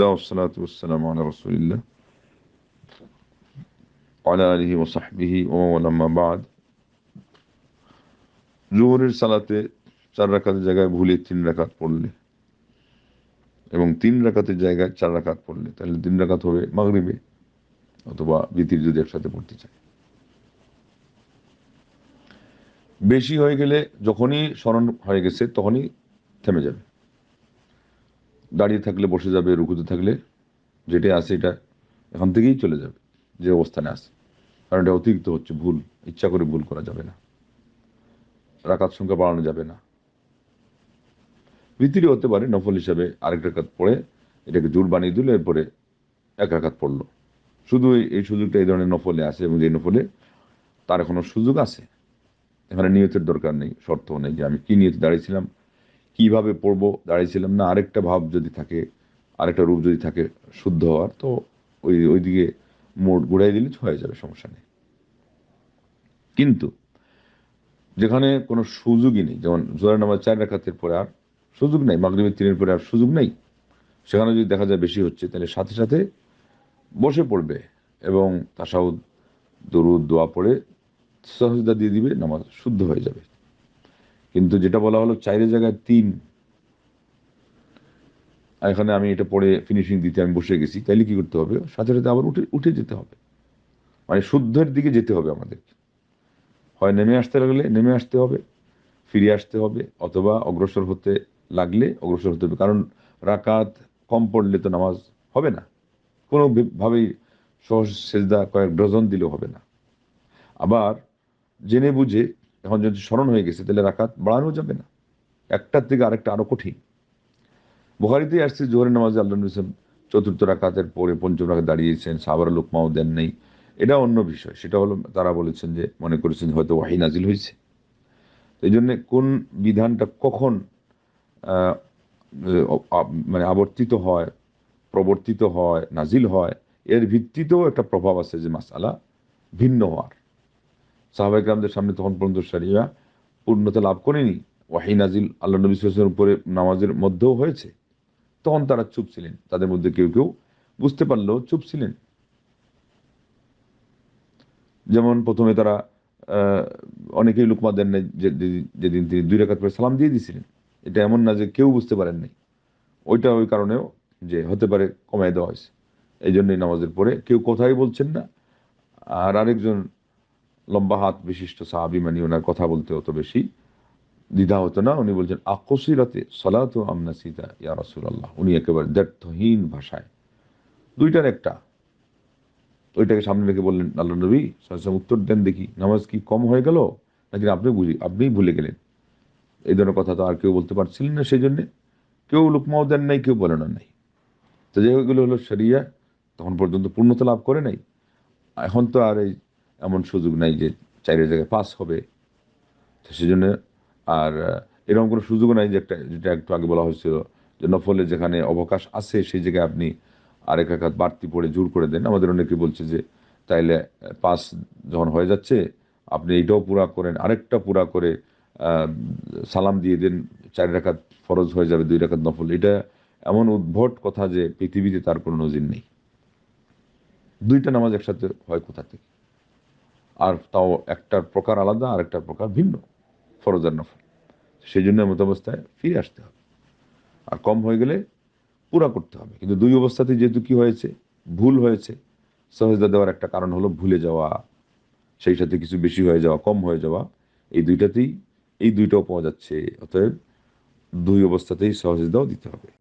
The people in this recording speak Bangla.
الله والصلاة والسلام على رسول الله وعلى آله وصحبه ومن أما بعد জোহরের সালাতে চার রাকাতের জায়গায় ভুলে তিন রাকাত পড়লে এবং তিন রাকাতের জায়গায় চার রাকাত পড়লে তাহলে তিন রাকাত হবে মাগরিবে অথবা বিতির যদি একসাথে পড়তে চায় বেশি হয়ে গেলে যখনই স্মরণ হয়ে গেছে তখনই থেমে যাবে দাঁড়িয়ে থাকলে, বসে যাবে, রুকুতে থাকলে যেটা আছে এটা এখান থেকেই চলে যাবে, যে অবস্থানে আছে। কারণ এটা অতিরিক্ত হচ্ছে, ভুল, ইচ্ছা করে ভুল করা যাবে না। রাকাত সংখ্যা বাড়ানো যাবে না। ভিতরে হতে পারে, নফল হিসাবে আরেক রাকাত পড়ে, এটাকে জোর বানিয়ে দিল, এরপরে এক রাকাত পড়ল। শুধু এই সুযোগটা এই ধরনের নফলে আছে এবং এই নফলে তার এখনও সুযোগ আছে। এখানে নিয়তের দরকার নেই, শর্ত নেই যে আমি কি নিয়তে দাঁড়িয়েছিলাম কীভাবে পড়ব, দাঁড়িয়েছিলাম না, আরেকটা ভাব যদি থাকে, আরেকটা রূপ যদি থাকে শুদ্ধ হওয়ার, তো ওই, ওইদিকে মোট ঘুরাই দিলে হয়ে যাবে, সমস্যা নেই। কিন্তু যেখানে কোনো সুযোগই নেই, যেমন জোয়ার নামাজ চার রাখাতের পরে আর সুযোগ নেই, মাগরীবের তিনের পরে আর সুযোগ নেই, সেখানে যদি দেখা যায় বেশি হচ্ছে, তাহলে সাথে সাথে বসে পড়বে এবং তাসাউদ দরুদ, দোয়া পড়ে সহজদা দিয়ে দিবে, নামাজ শুদ্ধ হয়ে যাবে। কিন্তু যেটা বলা হলো চাইরের জায়গায় তিন। এখানে আমি এটা পড়ে ফিনিশিং দিতে আমি বসে গেছি। তাইলে কি করতে হবে? সাথে সাথে আবার উঠে উঠে যেতে হবে। মানে শুদ্ধের দিকে যেতে হবে আমাদেরকে হয় নেমে আসতে লাগলে নেমে আসতে হবে, ফিরে আসতে হবে, অথবা অগ্রসর হতে লাগলে অগ্রসর হতে হবে। কারণ রাকাত কম পড়লে তো নামাজ হবে না। কোনোভাবেই সহজ সেজদা কয়েক ডজন দিলেও হবে না। আবার জেনে বুঝে এখন যদি স্মরণ হয়ে গেছে, তাহলে রাকাত বাড়ানো যাবে না। একটার থেকে আরেকটা আরও কঠিন। বুহারিতে আসছে, জোহরের নামাজে আল্লাহ হোসেন চতুর্থ রাকাতের পরে পঞ্চম রাখাত দাঁড়িয়েছেন সাবার লোকমাও দেন নেই। এটা অন্য বিষয়। সেটা হলো, তারা বলেছেন যে, মনে করেছেন হয়তো ওয়াহি নাজিল হয়েছে। এই জন্যে কোন বিধানটা কখন মানে আবর্তিত হয়, প্রবর্তিত হয় নাজিল হয়, এর ভিত্তিতেও একটা প্রভাব আছে যে মাসালা ভিন্ন হওয়ার। সাহাবাইকরামদের সামনে তখন পর্যন্ত সারিয়া পূর্ণতা লাভ করেনি। ওয়াহি নাজিল আল্লাহ নবী সাল্লামের উপরে নামাজের মধ্যেও হয়েছে। তখন তারা চুপ ছিলেন। তাদের মধ্যে কেউ কেউ বুঝতে পারলেও চুপ ছিলেন। যেমন প্রথমে তারা অনেকেই লুকমা দেন যেদিন তিনি দুই রেখাত করে সালাম দিয়ে দিয়েছিলেন এটা এমন না যে কেউ বুঝতে পারেন নাই। ওইটা ওই কারণেও যে হতে পারে কমায় দেওয়া হয়েছে। এই জন্যই নামাজের পরে কেউ কথাই বলছেন না। আর আরেকজন লম্বা হাত বিশিষ্ট সাহাবি মানি ওনার কথা বলতে অত বেশি। দ্বিধা হতো না, উনি বলছেন, আকসিরাতে সলাত আমনা সীতা ইয়া রাসুল্লাহ উনি একেবারে দ্ব্যর্থহীন ভাষায়। দুইটার একটা। ওইটাকে সামনে রেখে বললেন আল্লাহ নবী সাল্লাম উত্তর দেন দেখি, নামাজ কি কম হয়ে গেল? নাকি আপনি বুঝি আপনিই ভুলে গেলেন? এই ধরনের কথা তো আর কেউ বলতে পারছিলেন না সেই জন্যে। কেউ লুকমাও দেন নাই, কেউ বলেন নাই। তো যেগুলো হলো সেরিয়া তখন পর্যন্ত পূর্ণতা লাভ করে নাই। এখন তো আর এই এমন সুযোগ নাই যে চাইরে জায়গায় পাস হবে। তো সেই জন্য আর এরকম কোনো সুযোগও নাই যে একটা, যেটা একটু আগে বলা হয়েছিল যে নফলে যেখানে অবকাশ আছে, সেই জায়গায় আপনি আরেক একাত বাড়তি পড়ে জোর করে দেন। আমাদের অনেকে বলছে যে তাইলে পাস যখন হয়ে যাচ্ছে, আপনি এইটাও পুরা করেন, আরেকটা পুরা করে সালাম দিয়ে দেন, চার রেখাত ফরজ হয়ে যাবে, দুই রেখাত নফল। এটা এমন উদ্ভট কথা যে পৃথিবীতে তার কোনো নজির নেই। দুইটা নামাজ একসাথে হয় কোথা থেকে? আর তাও একটার প্রকার আলাদা আর একটার প্রকার ভিন্ন, ফরজ আর নফল। সেই জন্য মতো অবস্থায় ফিরে আসতে হবে। আর কম হয়ে গেলে পুরা করতে হবে। কিন্তু দুই অবস্থাতে যেহেতু কি হয়েছে? ভুল হয়েছে। সহজদা দেওয়ার একটা কারণ হলো ভুলে যাওয়া, সেই সাথে কিছু বেশি হয়ে যাওয়া, কম হয়ে যাওয়া। এই দুইটাতেই, এই দুইটাও পাওয়া যাচ্ছে। অতএব দুই অবস্থাতেই সহজদাও দিতে হবে।